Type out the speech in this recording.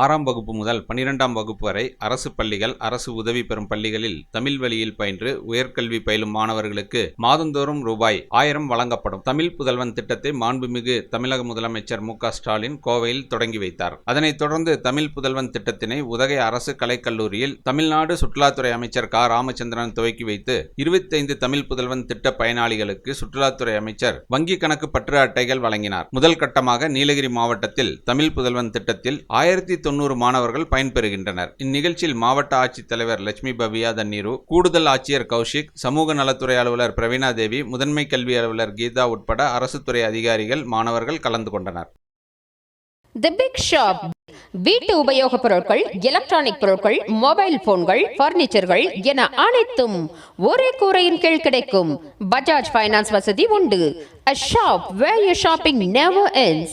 ஆறாம் வகுப்பு முதல் பனிரெண்டாம் வகுப்பு வரை அரசு பள்ளிகள் அரசு உதவி பெறும் பள்ளிகளில் தமிழ் வழியில் பயின்று உயர்கல்வி பயிலும் மாணவர்களுக்கு மாதந்தோறும் ரூபாய் ஆயிரம் வழங்கப்படும். தமிழ் புதல்வன் திட்டத்தை மாண்புமிகு தமிழக முதலமைச்சர் மு ஸ்டாலின் கோவையில் தொடங்கி வைத்தார். அதனைத் தொடர்ந்து தமிழ் புதல்வன் திட்டத்தினை உதகை அரசு கலைக்கல்லூரியில் தமிழ்நாடு சுற்றுலாத்துறை அமைச்சர் க. ராமச்சந்திரன் துவக்கி வைத்து இருபத்தைந்து தமிழ் புதல்வன் திட்ட பயனாளிகளுக்கு சுற்றுலாத்துறை அமைச்சர் வங்கி கணக்கு பற்று அட்டைகள் வழங்கினார். முதல் கட்டமாக நீலகிரி மாவட்டத்தில் தமிழ் புதல்வன் திட்டத்தில் ஆயிரத்தி தொண்ணூறு மாணவர்கள் பயன்பெறுகின்றனர். இந்நிகழ்ச்சியில் மாவட்ட ஆட்சித்தலைவர் லட்சுமி பவியா தண்ணீரு கூடுதல் ஆட்சியர் கௌஷிக் சமூக நலத்துறை அலுவலர் பிரவீணா தேவி முதன்மை கல்வி அலுவலர் கீதா உட்பட அரசு துறை அதிகாரிகள் மாணவர்கள் கலந்து கொண்டனர். தி பிக் ஷாப் வீட்டு உபயோகப் பொருட்கள் எலக்ட்ரானிக் பொருட்கள் மொபைல் போன்கள் பர்னிச்சர்கள் என அனைத்தும் ஒரே கூரையின் கீழ் கிடைக்கும். பஜாஜ் ஃபைனான்ஸ் வசதி உண்டு. A shop where you shopping never ends.